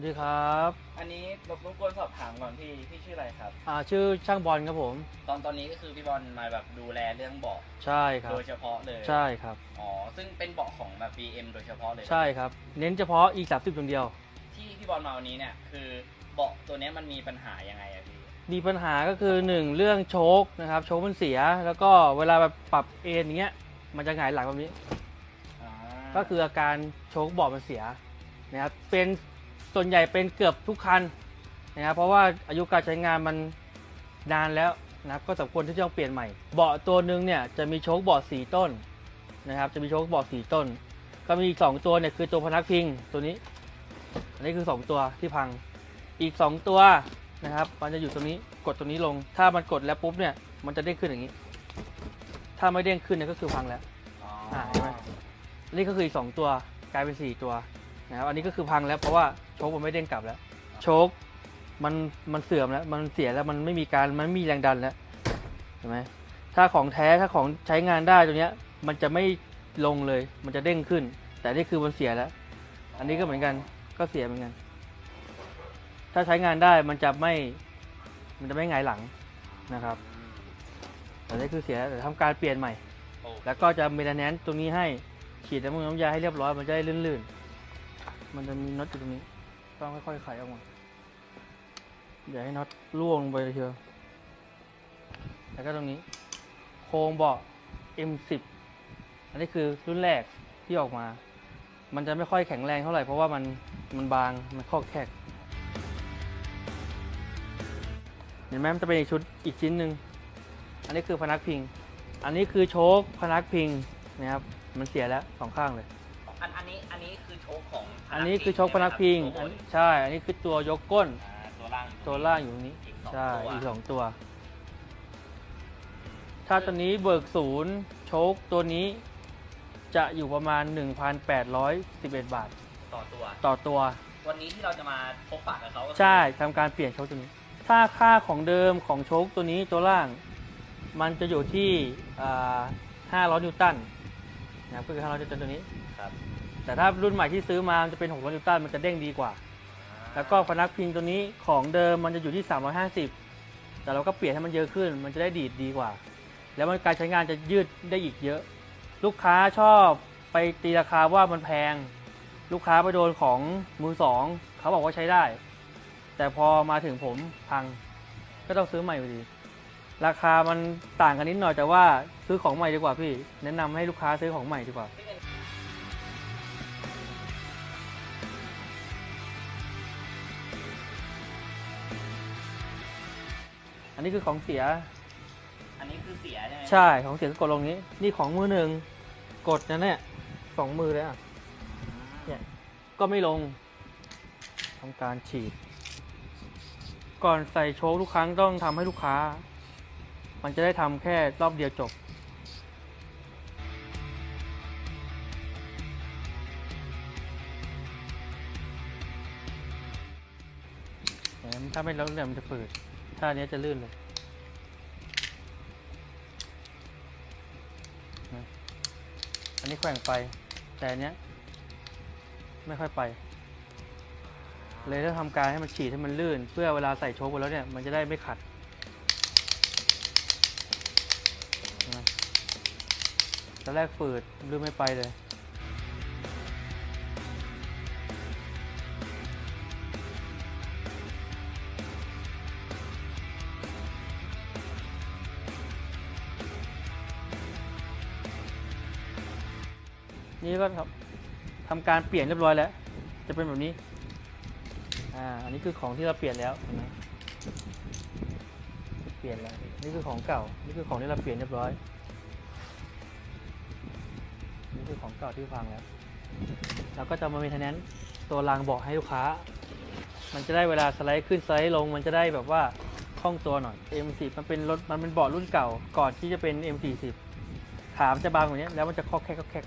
วัสดีครับ อันนี้รบกวนสอบถามก่อนพี่ พี่ชื่ออะไรครับ อ่าชื่อช่างบอลครับผม ตอนตอนนี้ก็คือพี่บอลมาแบบดูแลเรื่องเบาะใช่ครับ โดยเฉพาะเลยใช่ครับ อ๋อ ซึ่งเป็นเบาะของแบบ BM โดยเฉพาะเลยใช่ครับ เน้นเฉพาะ e 3 0ตรงเดียว ที่พี่บอลมาวันนี้เนี่ยคือเบาะตัวเนี้ยมันมีปัญหายังไงอะพี่ มีปัญหาก็คือหนึ่งเรื่องโชคนะครับโชคมันเสีย แล้วก็เวลาแบบปรับเอ็นอย่างเงี้ย มันจะหงายหลังแบบนี้อ่าก็คืออาการโชคเบาะมันเสียนะครับ เป็น ส่วนใหญ่เป็นเกือบทุกคันนะครับเพราะว่าอายุการใช้งานมันนานแล้วนะครับก็สมควรที่จะต้องเปลี่ยนใหม่ เบาะตัวหนึ่งเนี่ยจะมีโชคเบาะสี่ต้นนะครับ จะมีโชคเบาะสี่ต้น ก็มีอีกสองตัวเนี่ยคือตัวพนักพิงตัวนี้ อันนี้คือสองตัวที่พัง อีกสองตัวนะครับ มันจะอยู่ตรงนี้กดตรงนี้ลง ถ้ามันกดแล้วปุ๊บเนี่ยมันจะเด้งขึ้นอย่างนี้ ถ้าไม่เด้งขึ้นเนี่ยก็คือพังแล้วอ๋ออ่าใช่ไหมนี่ก็คืออีกสองตัวกลายเป็นสี่ตัว นะครับอันนี้ก็คือพังแล้วเพราะว่าโชคมันไม่เด้งกลับแล้ว โชคมันมันเสื่อมแล้ว มันเสียแล้วมันไม่มีการมันไม่มีแรงดันแล้วเห็นไหมถ้าของแท้ถ้าของใช้งานได้ตัวเนี้ย มันจะไม่ลงเลย มันจะเด้งขึ้น แต่นี่คือมันเสียแล้ว อันนี้ก็เหมือนกันก็เสียเหมือนกัน ถ้าใช้งานได้มันจะไม่ มันจะไม่หงายหลังนะครับ แต่นี่คือเสียแต่ทำการเปลี่ยนใหม่ แล้วก็จะมีแนนตรงนี้ให้ฉีดน้ำมันน้ำยาให้เรียบร้อยมันจะได้ลื่นๆ มันจะมีน็อตอยู่ตรงนี้ ต้องค่อยๆไขออกมา อย่าให้น็อตร่วงลงไปเลยเชียวแล้วก็ตรงนี้ โครงเบาะ M10 อันนี้คือรุ่นแรกที่ออกมา มันจะไม่ค่อยแข็งแรงเท่าไหร่เพราะว่ามันมันบาง มันข้อแคกเห็นไหมมันจะเป็นอีกชุดอีกชิ้นหนึ่ง อันนี้คือพนักพิง อันนี้คือโชคพนักพิงนะครับ มันเสียแล้วสองข้างเลย อันอันนี้อันนี้คือโชคของอันนี้คือโชคพนักพิงใช่อัไหนมครับใช่ อันนี้คือตัวยกก้น อ่าตัวล่างตัวล่างอยู่ตรงนี้ อีกสองใช่ ตัวอีกสองตัว ถ้าตัวนี้เบิกศูนย์โชคตัวนี้ จะอยู่ประมาณ 1,811 บาท ต่อตัว ต่อตัว วันนี้ที่เราจะมาพบปะกับเขาก็คือใช่ทำการเปลี่ยนโชคตัวนี้ ถ้าค่าของเดิมของโชคตัวนี้ตัวล่าง มันจะอยู่ที่อ่า500 นิวตันนะครับก็คือ500นิวตันตัวนี้ ครับ แต่ถ้ารุ่นใหม่ที่ซื้อมามันจะเป็น600นิวตันมันจะเด้งดีกว่า แล้วก็พนักพิงตัวนี้ของเดิมมันจะอยู่ที่ 350 แต่เราก็เปลี่ยนให้มันเยอะขึ้น มันจะได้ดีดดีกว่า แล้วมันการใช้งานจะยืดได้อีกเยอะ ลูกค้าชอบไปตีราคาว่ามันแพง ลูกค้าไปโดนของมือสองเขาบอกว่าใช้ได้ แต่พอมาถึงผมพังก็ต้องซื้อใหม่อยู่ดีราคามันต่างกันนิดหน่อยแต่ว่าซื้อของใหม่ดีกว่าพี่ แนะนำให้ลูกค้าซื้อของใหม่ดีกว่า นนี้คือของเสีย อันนี้คือเสียใช่ไหมใช่ ของเสียก็กดลงนี้ นี่ของมือหนึ่ง กดนะเนี่ยสองมือเลยอะ เนี่ย ก็ไม่ลงทำการฉีด ก่อนใส่โชคทุกครั้งต้องทำให้ลูกค้า มันจะได้ทำแค่รอบเดียวจบถ้าไม่แล้วเนี่ยมันจะฝืด ถ้านเนี้ยจะลื่นเลยอันนี้แกว่งไป แต่อันเนี้ย ไม่ค่อยไป เลยต้องทำการให้มันฉีดให้มันลื่น เพื่อเวลาใส่โชคไปแล้วเนี่ย มันจะได้ไม่ขัดตอนแรกฝืดลื่นไม่ไปเลย นี่ก็ทำทำการเปลี่ยนเรียบร้อยแล้ว จะเป็นแบบนี้ อ่า อันนี้คือของที่เราเปลี่ยนแล้วเห็นไหมเปลี่ยนแล้ว นี่คือของเก่า นี่คือของที่เราเปลี่ยนเรียบร้อย นี่คือของเก่าที่พังแล้ว เราก็จะมามีทนแนนตัวรางเบาะให้ลูกค้า มันจะได้เวลาสไลด์ขึ้นสไลด์ลง มันจะได้แบบว่าคล่องตัวหน่อย M40 มันเป็นรถ มันเป็นเบาะรุ่นเก่า ก่อนที่จะเป็น M40 ขามันจะบางกว่านี้แล้วมันจะคอกแคกคอกแคก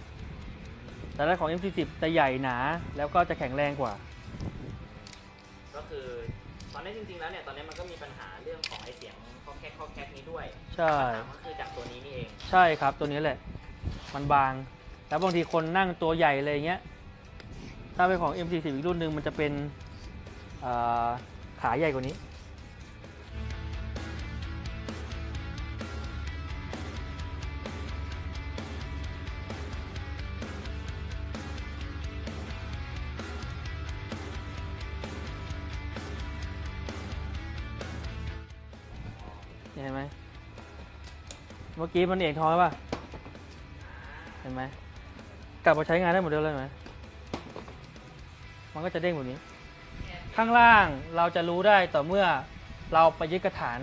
แต่ถ้าของ M40 จะใหญ่หนา แล้วก็จะแข็งแรงกว่า ก็คือตอนนี้จริงๆแล้วเนี่ยตอนนี้มันก็มีปัญหาเรื่องของไอเสียงข้อแคกข้อแคกนี้ด้วยใช่ปัญหาก็คือจากตัวนี้นี่เอง ใช่ครับตัวนี้แหละ มันบาง แล้วบางทีคนนั่งตัวใหญ่อะไรเงี้ยถ้าเป็นของ M40 อีกรุ่นหนึ่งมันจะเป็นอ่าขาใหญ่กว่านี้ เห็นไหมเมื่อกี้มันเอกท้อยป่ะเห็นไหมกลับมาใช้งานได้หมดเดิมเลยไหมมันก็จะเด้งแบบนี้ ข้างล่างเราจะรู้ได้ต่อเมื่อเราไปยึดกระถาน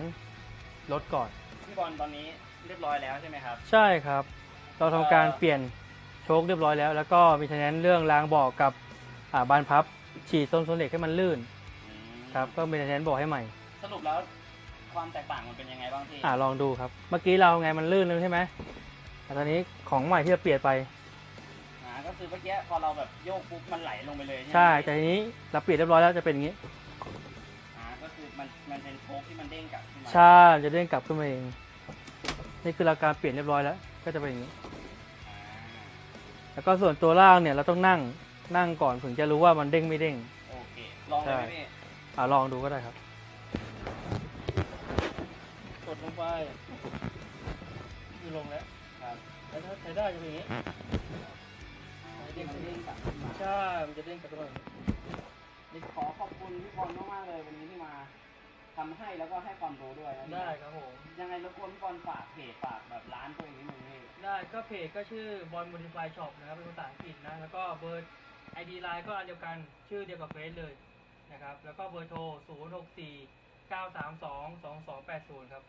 รถก่อน พี่บอลตอนนี้เรียบร้อยแล้วใช่ไหมครับ ใช่ครับ เราทำการเอ่อเปลี่ยนโชคเรียบร้อยแล้ว แล้วก็มีทนนเรื่องรางบอกกับอ่าบานพับ ฉีดโซนโซนเหล็กให้มันลื่น ครับ ก็มีทนนบอกให้ใหม่ สรุปแล้ว ความแตกต่างมันเป็นยังไงบ้างพี่ อ่าลองดูครับ เมื่อกี้เราไงมันลื่นเลยใช่ไหมแต่ตอนนี้ของใหม่ที่เราเปลี่ยนไป อ่าก็คือเมื่อกี้พอเราแบบโยกปุ๊บมันไหลลงไปเลยใช่ไหมใช่แต่ทีนี้เราเปลี่ยนเรียบร้อยแล้วจะเป็นอย่างนี้อ่าก็คือมันมันเป็นโชคที่มันเด้งกลับขึ้นมาใช่จะเด้งกลับขึ้นมาเอง นี่คือเราการเปลี่ยนเรียบร้อยแล้ว ก็จะเป็นอย่างนี้ อ่าแล้วก็ส่วนตัวล่างเนี่ยเราต้องนั่งนั่งก่อนถึงจะรู้ว่ามันเด้งไม่เด้ง โอเค ลองเลยไหมพี่ อ่าลองดูก็ได้ครับ ไปคือลงแล้วครับแล้วถ้าใช้ได้จะเป็นอย่างนี้อ่าที่มันเด้งกลับขึ้นมาใช่มันจะเด้งกลับขึ้นมาอย่างนี้นี่ขอขอบคุณพี่บอลมากๆเลยวันนี้ที่มาทำให้แล้วก็ให้ความรู้ด้วยนะได้ครับผม ยังไงรบกวนพี่บอลฝากเพจฝากแบบร้านตัวเองนิดนึงพี่ได้ก็เพจก็ชื่อบอล m o ดิฟายช็อปนะครับเป็นภาษาอังกฤษนะ แล้วก็เบอร์ ID ไลน์ก็อันเดียวกันชื่อเดียวกับเฟซเลยนะครับ แล้วก็เบอร์โทร 0 6 4 9 3 2 2 2 8 0 ครับ